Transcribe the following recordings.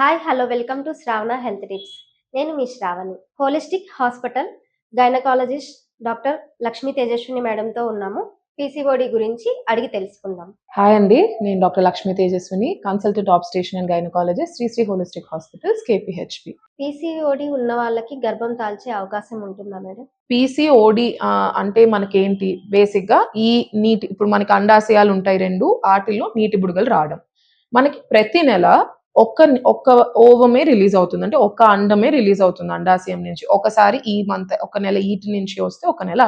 Hi hello welcome to Shravana health tips నేను మీ Shravani. Holistic hospital gynaecologist doctor Lakshmi Tejaswini మేడంతో ఉన్నాము. PCOD గురించి అడిగి తెలుసుకుందాం. హాయ్ అండి నేను doctor Lakshmi Tejaswini consultant obstetrician and gynaecologist Shri Shri holistic hospitals KPHB PCOD ఉన్న వాళ్ళకి గర్భం తాల్చే అవకాశం ఉంటుందా మేడం? పీసీఓడి అంటే మనకేంటి? బేసిక్గా ఈ నీటి ఇప్పుడు మనకి అండాశయాలు ఉంటాయి రెండు వాటిల్లో నీటి బుడగలు రావడం. మనకి ప్రతి నెల ఒక్క ఒక్క ఓవమే రిలీజ్ అవుతుంది అంటే ఒక్క అండమే రిలీజ్ అవుతుంది అండాశయం నుంచి. ఒకసారి ఈ మంత్ ఒక నెల ఈటి నుంచి వస్తే ఒక నెల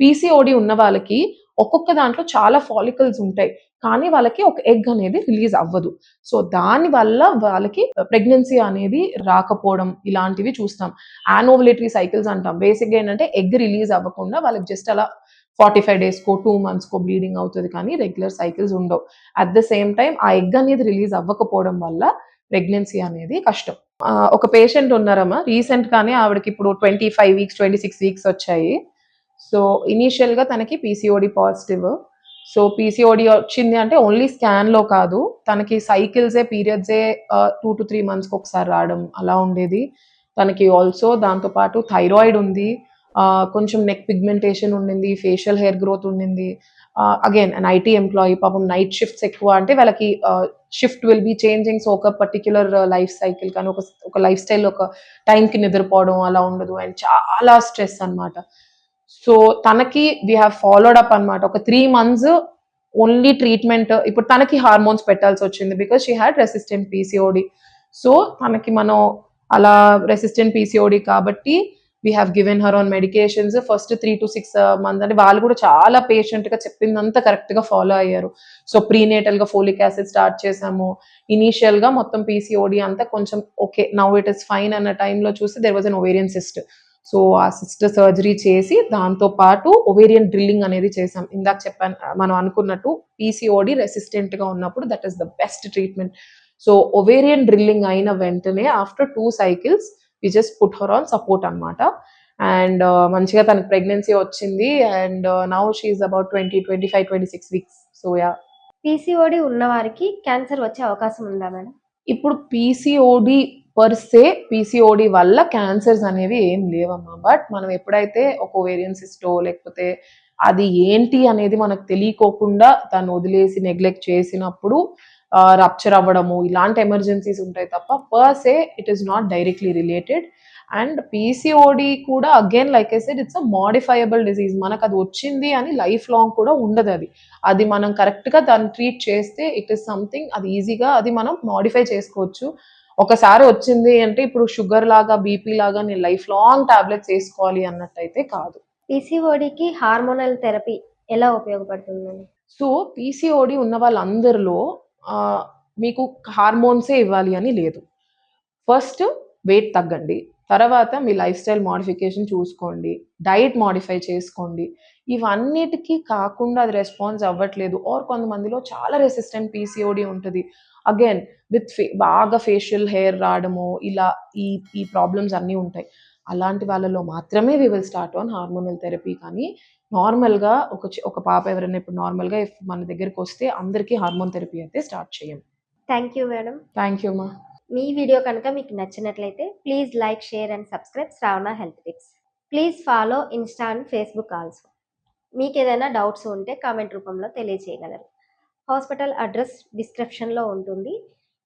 పీసీఓడి ఉన్న వాళ్ళకి ఒక్కొక్క దాంట్లో చాలా ఫాలికల్స్ ఉంటాయి. కానీ వాళ్ళకి ఒక ఎగ్ అనేది రిలీజ్ అవ్వదు. సో దాని వల్ల వాళ్ళకి ప్రెగ్నెన్సీ అనేది రాకపోవడం ఇలాంటివి చూస్తాం. యానోవలేటరీ సైకిల్స్ అంటాం. బేసిక్గా ఏంటంటే ఎగ్ రిలీజ్ అవ్వకుండా వాళ్ళకి జస్ట్ అలా ఫార్టీ ఫైవ్ డేస్కో టూ మంత్స్కో బ్లీడింగ్ అవుతుంది కానీ రెగ్యులర్ సైకిల్స్ ఉండవు. అట్ ద సేమ్ టైం ఆ ఎగ్ అనేది రిలీజ్ అవ్వకపోవడం వల్ల ప్రెగ్నెన్సీ అనేది కష్టం. ఒక పేషెంట్ ఉన్నారమ్మా రీసెంట్గానే ఆవిడకి ఇప్పుడు twenty five weeks twenty six weeks వచ్చాయి. సో ఇనీషియల్గా తనకి పీసీఓడి పాజిటివ్ సో పీసీఓడి వచ్చింది అంటే ఓన్లీ స్కాన్లో కాదు. తనకి సైకిల్సే పీరియడ్సే టూ టు త్రీ మంత్స్కి ఒకసారి రావడం అలా ఉండేది. తనకి ఆల్సో దాంతో పాటు థైరాయిడ్ ఉంది. కొంచెం నెక్ పిగ్మెంటేషన్ ఉండింది ఫేషియల్ హెయిర్ గ్రోత్ ఉండింది. అగైన్ అన్ ఐటీ ఎంప్లాయీ పాపం నైట్ షిఫ్ట్స్ ఎక్కువ అంటే వాళ్ళకి shift will be changing so ఒక పర్టిక్యులర్ లైఫ్ సైకిల్ కానీ ఒక ఒక లైఫ్ స్టైల్ ఒక టైంకి నిద్రపోవడం అలా ఉండదు. అండ్ చాలా స్ట్రెస్ అన్నమాట. సో తనకి వీ హ్యావ్ ఫాలోడ్ అప్ అన్నమాట. ఒక త్రీ మంత్స్ ఓన్లీ ట్రీట్మెంట్ ఇప్పుడు తనకి హార్మోన్స్ పెట్టాల్సి వచ్చింది because she had resistant PCOD so తనకి మనం అలా రెసిస్టెంట్ పీసీఓడి కాబట్టి we have given her on medications first three to six month అంటే వాళ్ళు కూడా చాలా పేషెంట్గా చెప్పిందంతా కరెక్ట్గా ఫాలో అయ్యారు. సో ప్రీనేటల్గా ఫోలిక్ యాసిడ్ స్టార్ట్ చేసాము. ఇనీషియల్గా మొత్తం పీసీఓడి అంతా కొంచెం okay now it is fine అన్న టైంలో చూసి there was an ovarian cyst so ఆ సిస్ట్ సర్జరీ చేసి దాంతో పాటు ఒవేరియన్ డ్రిల్లింగ్ అనేది చేసాం. ఇందాక చెప్పాను మనం అనుకున్నట్టు పీసీఓడి రెసిస్టెంట్గా ఉన్నప్పుడు that is the best treatment so ovarian drilling అయిన వెంటనే after two cycles we just put her on support అనమాట అండ్ మంచిగా తనకి ప్రెగ్నెన్సీ వచ్చింది. And now she's about twenty twenty five twenty six weeks so yeah PCOD ఉన్న వారికి cancer వచ్చే అవకాశం ఉందా మేడం? ఇప్పుడు పీసీఓడి పర్ సే పీసీఓడి వల్ల క్యాన్సర్స్ అనేవి ఏం లేవమ్మా. బట్ మనం ఎప్పుడైతే ఒక ఓవేరియన్ సిస్టో లేకపోతే అది ఏంటి అనేది మనకు తెలియకోకుండా దాన్ని వదిలేసి నెగ్లెక్ట్ చేసినప్పుడు రప్చర్ అవ్వడము ఇలాంటి ఎమర్జెన్సీస్ ఉంటాయి తప్ప per se it is not directly related and PCOD కూడా again like I said it's a modifiable disease మనకు అది వచ్చింది అని లైఫ్ లాంగ్ కూడా ఉండదు అది. అది మనం కరెక్ట్గా దాన్ని ట్రీట్ చేస్తే ఇట్ ఇస్ సంథింగ్ అది ఈజీగా అది మనం మోడిఫై చేసుకోవచ్చు. ఒకసారి వచ్చింది అంటే ఇప్పుడు షుగర్ లాగా బీపీ లాగా నేను లైఫ్ లాంగ్ టాబ్లెట్స్ వేసుకోవాలి అన్నట్టయితే కాదు. పీసీఓడికి హార్మోనల్ థెరపీ ఎలా ఉపయోగపడుతుంది సో పీసీఓడి ఉన్న వాళ్ళందరిలో మీకు హార్మోన్సే ఇవ్వాలి అని లేదు. ఫస్ట్ వెయిట్ తగ్గండి. తర్వాత మీ లైఫ్ స్టైల్ మాడిఫికేషన్ చూసుకోండి. డైట్ మాడిఫై చేసుకోండి. ఇవన్నిటికీ కాకుండా అది రెస్పాన్స్ అవ్వట్లేదు. ఆర్ కొంతమందిలో చాలా రెసిస్టెంట్ పీసీఓడి ఉంటుంది. అగైన్ విత్ ఫే బాగా ఫేషియల్ హెయిర్ రావడము ఇలా ఈ ఈ ప్రాబ్లమ్స్ అన్నీ ఉంటాయి. అలాంటి వాళ్ళలో మాత్రమే we will start on hormonal therapy కానీ నార్మల్గా ఒక ఒక పాప ఎవరైనా ఇప్పుడు నార్మల్గా if మన దగ్గరికి వస్తే అందరికీ హార్మోన్ థెరపీ అయితే స్టార్ట్ చేయం thank you madam thank you మా మీ వీడియో కనుక మీకు నచ్చినట్లయితే please like share and subscribe Shravana health tips please follow Insta and Facebook also మీకు ఏదైనా డౌట్స్ ఉంటే కామెంట్ రూపంలో తెలియజేయగలరు హాస్పిటల్ అడ్రస్ డిస్క్రిప్షన్లో ఉంటుంది.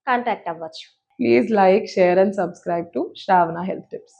కాంటాక్ట్ అవ్వచ్చు. Please like share and subscribe to Shravana health tips